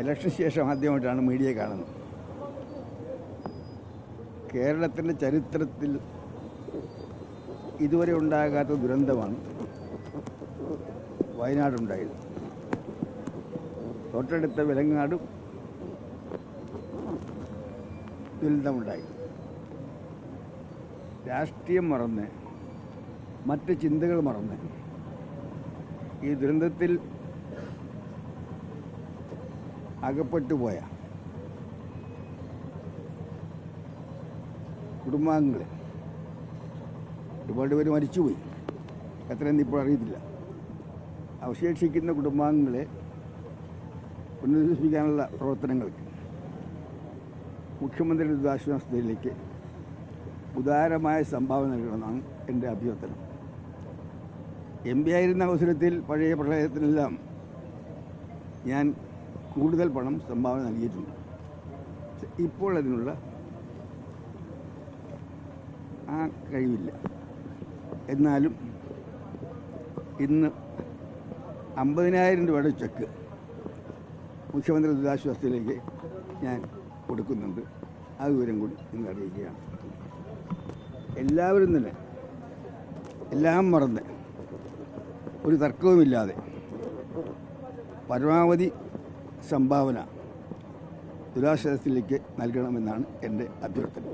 Election ശേഷം ആദ്യമായിട്ടാണ് media കാണുന്നത്. കേരളത്തിന്റെ ചരിത്രത്തിൽ ഇതുവരെ ഉണ്ടാകാത്ത ദുരന്തമാണ് വയനാടുണ്ടായത്. തൊട്ടടുത്ത വിലങ്ങാടും ദുരന്തമുണ്ടായി. രാഷ്ട്രീയം മറന്ന് മറ്റ് ചിന്തകൾ മറന്ന് ഈ ദുരന്തത്തിൽ അകപ്പെട്ടു പോയ കുടുംബാംഗങ്ങൾ ഒരുപാട് പേര് മരിച്ചുപോയി. എത്രയെന്ന് ഇപ്പോൾ അറിയത്തില്ല. അവശേഷിക്കുന്ന കുടുംബാംഗങ്ങളെ പുനരധിവസിപ്പിക്കാനുള്ള പ്രവർത്തനങ്ങൾക്ക് മുഖ്യമന്ത്രിയുടെ ദുരിതാശ്വാസത്തിലേക്ക് ഉദാരമായ സംഭാവന നൽകണമെന്നാണ് എന്റെ അഭ്യർത്ഥന. എം പി ആയിരുന്ന അവസരത്തിൽ പഴയ പ്രളയത്തിനെല്ലാം ഞാൻ കൂടുതൽ പണം സംഭാവന നൽകിയിട്ടുണ്ട്. ഇപ്പോൾ അതിനുള്ള ആ കഴിവില്ല. എന്നാലും ഇന്ന് അമ്പതിനായിരം രൂപയുടെ ചെക്ക് മുഖ്യമന്ത്രി ദുരിതാശ്വാസത്തിലേക്ക് ഞാൻ കൊടുക്കുന്നുണ്ട്. ആ വിവരം കൂടി നിങ്ങൾ അറിയിക്കുകയാണ്. എല്ലാവരും തന്നെ എല്ലാം മറന്ന് ഒരു തർക്കവുമില്ലാതെ പരമാവധി സംഭാവന ദുരാശ്വാസത്തിലേക്ക് നൽകണമെന്നാണ് എന്റെ അഭ്യർത്ഥന.